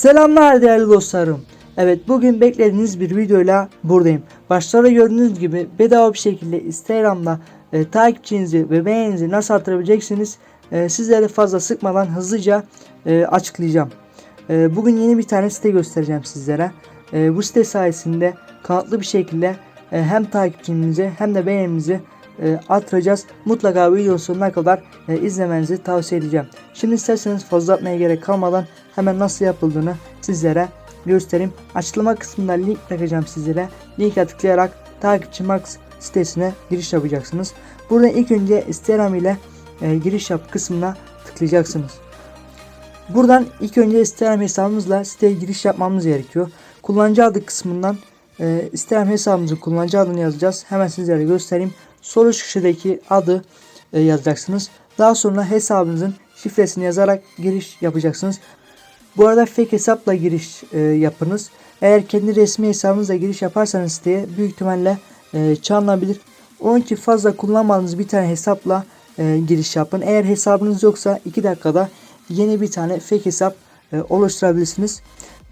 Selamlar değerli dostlarım. Evet bugün beklediğiniz bir videoyla buradayım. Başta da gördüğünüz gibi bedava bir şekilde Instagram'da e, takipçinizi ve beğeninizi nasıl artırabileceksiniz e, sizlere fazla sıkmadan hızlıca e, açıklayacağım. E, bugün yeni bir tane site göstereceğim sizlere. E, bu site sayesinde kanıtlı bir şekilde e, hem takipçinizi hem de beğeninizi e, artıracağız. Mutlaka videonun sonuna kadar e, izlemenizi tavsiye edeceğim. Şimdi isterseniz fazla atmaya gerek kalmadan hemen nasıl yapıldığını sizlere göstereyim. Açıklama kısmında link bırakacağım sizlere. Linke tıklayarak takipçi Max sitesine giriş yapacaksınız. Burada ilk önce Instagram ile e, giriş yap kısmına tıklayacaksınız. Buradan ilk önce Instagram hesabımızla siteye giriş yapmamız gerekiyor. Kullanıcı adı kısmından e, Instagram hesabımızın kullanıcı adını yazacağız. Hemen sizlere göstereyim. Sol üst köşedeki adı e, yazacaksınız. Daha sonra hesabınızın şifresini yazarak giriş yapacaksınız. Bu arada fake hesapla giriş e, yapınız. Eğer kendi resmi hesabınızla giriş yaparsanız siteye büyük ihtimalle e, çalınabilir. Onun için fazla kullanmadığınız bir tane hesapla e, giriş yapın. Eğer hesabınız yoksa 2 dakikada yeni bir tane fake hesap e, oluşturabilirsiniz.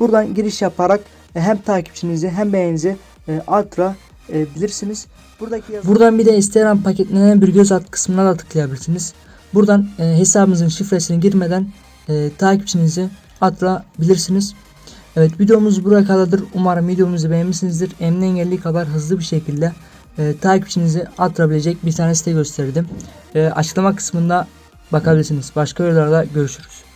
Buradan giriş yaparak e, hem takipçinizi hem beğeninizi e, artırabilirsiniz. Buradaki yazı- Buradan bir de Instagram paketlerine bir göz at kısmına da tıklayabilirsiniz. Buradan e, hesabınızın şifresini girmeden e, takipçinizi artırabilirsiniz. Evet videomuz buraya kadardır. Umarım videomuzu beğenmişsinizdir. Emni engelli kadar hızlı bir şekilde e, takipçinizi artırabilecek bir tane site gösterdim. E, açıklama kısmında bakabilirsiniz. Başka videolarda görüşürüz.